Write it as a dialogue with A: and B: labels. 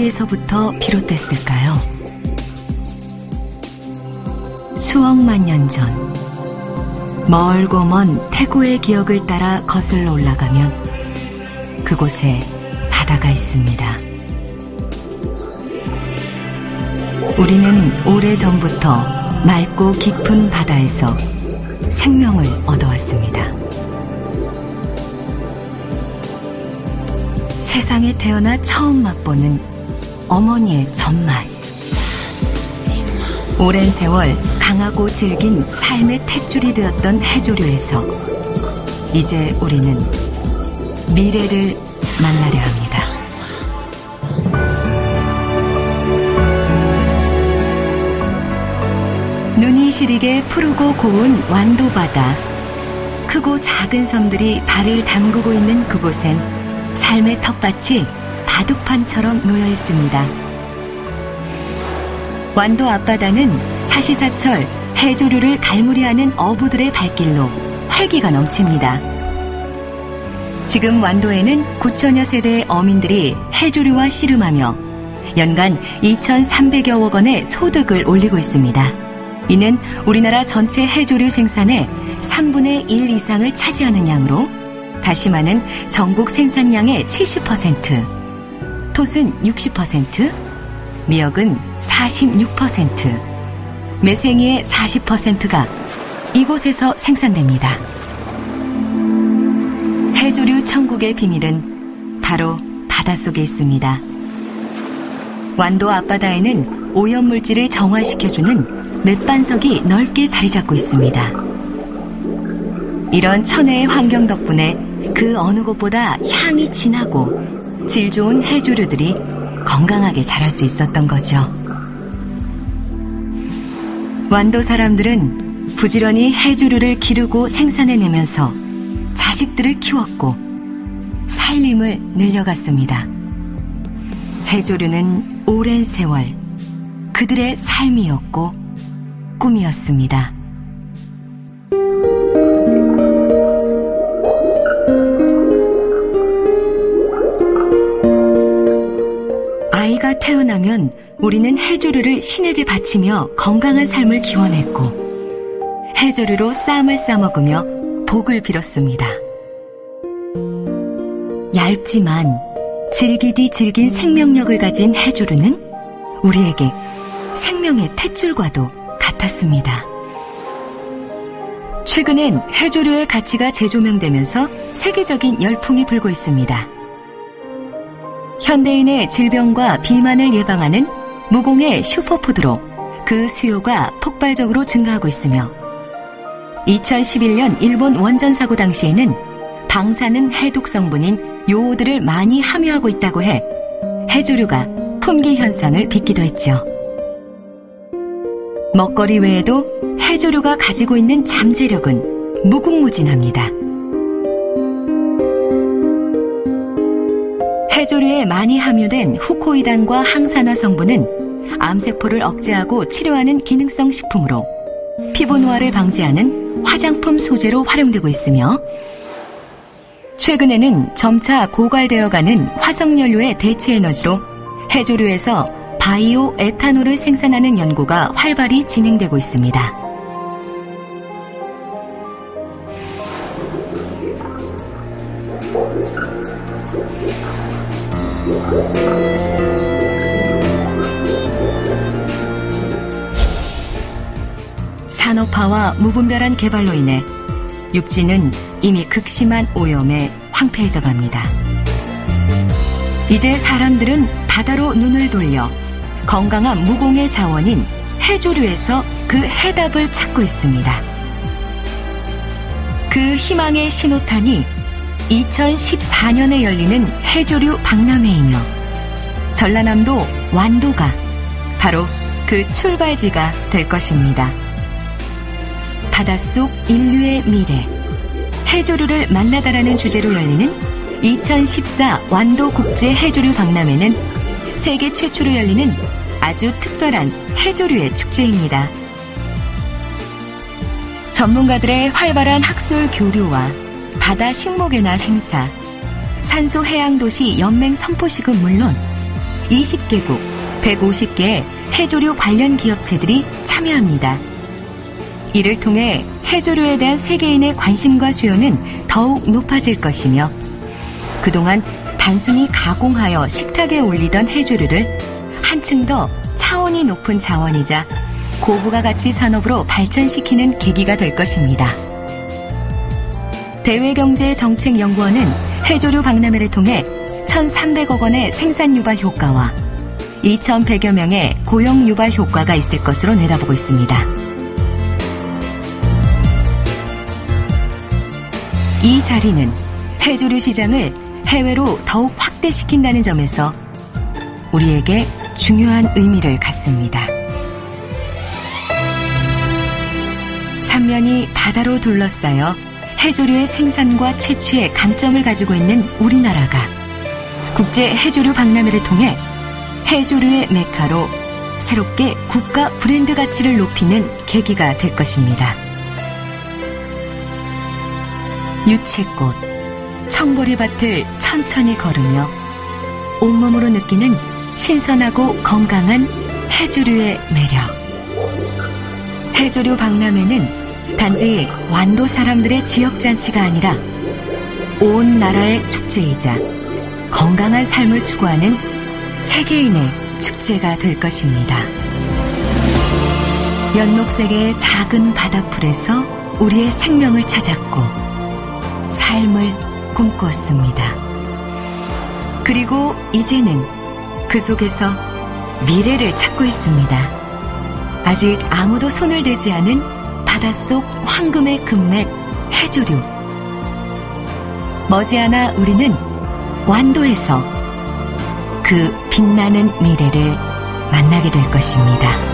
A: 어디에서부터 비롯됐을까요? 수억만 년 전, 멀고 먼 태고의 기억을 따라 거슬러 올라가면 그곳에 바다가 있습니다. 우리는 오래 전부터 맑고 깊은 바다에서 생명을 얻어왔습니다. 세상에 태어나 처음 맛보는 어머니의 전말. 오랜 세월 강하고 질긴 삶의 탯줄이 되었던 해조류에서 이제 우리는 미래를 만나려 합니다. 눈이 시리게 푸르고 고운 완도바다. 크고 작은 섬들이 발을 담그고 있는 그곳엔 삶의 텃밭이 바둑판처럼 놓여 있습니다. 완도 앞바다는 사시사철 해조류를 갈무리하는 어부들의 발길로 활기가 넘칩니다. 지금 완도에는 9천여 세대의 어민들이 해조류와 씨름하며 연간 2,300여억 원의 소득을 올리고 있습니다. 이는 우리나라 전체 해조류 생산의 3분의 1 이상을 차지하는 양으로 다시마는 전국 생산량의 70%, 톳은 60%, 미역은 46%, 매생이의 40%가 이곳에서 생산됩니다. 해조류 천국의 비밀은 바로 바닷속에 있습니다. 완도 앞바다에는 오염물질을 정화시켜주는 맷반석이 넓게 자리 잡고 있습니다. 이런 천혜의 환경 덕분에 그 어느 곳보다 향이 진하고 질 좋은 해조류들이 건강하게 자랄 수 있었던 거죠. 완도 사람들은 부지런히 해조류를 기르고 생산해내면서 자식들을 키웠고 살림을 늘려갔습니다. 해조류는 오랜 세월 그들의 삶이었고 꿈이었습니다. 태어나면 우리는 해조류를 신에게 바치며 건강한 삶을 기원했고 해조류로 쌈을 싸먹으며 복을 빌었습니다. 얇지만 질기디 질긴 생명력을 가진 해조류는 우리에게 생명의 탯줄과도 같았습니다. 최근엔 해조류의 가치가 재조명되면서 세계적인 열풍이 불고 있습니다. 현대인의 질병과 비만을 예방하는 무공의 슈퍼푸드로 그 수요가 폭발적으로 증가하고 있으며 2011년 일본 원전 사고 당시에는 방사능 해독 성분인 요오드를 많이 함유하고 있다고 해 해조류가 품귀 현상을 빚기도 했죠. 먹거리 외에도 해조류가 가지고 있는 잠재력은 무궁무진합니다. 해조류에 많이 함유된 후코이단과 항산화 성분은 암세포를 억제하고 치료하는 기능성 식품으로 피부 노화를 방지하는 화장품 소재로 활용되고 있으며 최근에는 점차 고갈되어가는 화석연료의 대체 에너지로 해조류에서 바이오 에탄올을 생산하는 연구가 활발히 진행되고 있습니다. 산업화와 무분별한 개발로 인해 육지는 이미 극심한 오염에 황폐해져 갑니다. 이제 사람들은 바다로 눈을 돌려 건강한 무공의 자원인 해조류에서 그 해답을 찾고 있습니다. 그 희망의 신호탄이 2014년에 열리는 해조류 박람회이며 전라남도 완도가 바로 그 출발지가 될 것입니다. 바닷속 인류의 미래 해조류를 만나다라는 주제로 열리는 2014 완도 국제 해조류 박람회는 세계 최초로 열리는 아주 특별한 해조류의 축제입니다. 전문가들의 활발한 학술 교류와 바다 식목의 날 행사, 산소 해양 도시 연맹 선포식은 물론 20개국 150개의 해조류 관련 기업체들이 참여합니다. 이를 통해 해조류에 대한 세계인의 관심과 수요는 더욱 높아질 것이며 그동안 단순히 가공하여 식탁에 올리던 해조류를 한층 더 차원이 높은 자원이자 고부가 가치 산업으로 발전시키는 계기가 될 것입니다. 대외경제정책연구원은 해조류 박람회를 통해 1,300억 원의 생산 유발 효과와 2,100여 명의 고용 유발 효과가 있을 것으로 내다보고 있습니다. 이 자리는 해조류 시장을 해외로 더욱 확대시킨다는 점에서 우리에게 중요한 의미를 갖습니다. 삼면이 바다로 둘러싸여 해조류의 생산과 채취에 강점을 가지고 있는 우리나라가 국제 해조류 박람회를 통해 해조류의 메카로 새롭게 국가 브랜드 가치를 높이는 계기가 될 것입니다. 유채꽃, 청보리밭을 천천히 걸으며 온몸으로 느끼는 신선하고 건강한 해조류의 매력. 해조류 박람회는 단지 완도 사람들의 지역잔치가 아니라 온 나라의 축제이자 건강한 삶을 추구하는 세계인의 축제가 될 것입니다. 연록색의 작은 바다풀에서 우리의 생명을 찾았고 삶을 꿈꾸었습니다. 그리고 이제는 그 속에서 미래를 찾고 있습니다. 아직 아무도 손을 대지 않은 바닷속 황금의 금맥 해조류. 머지않아 우리는 완도에서 그 빛나는 미래를 만나게 될 것입니다.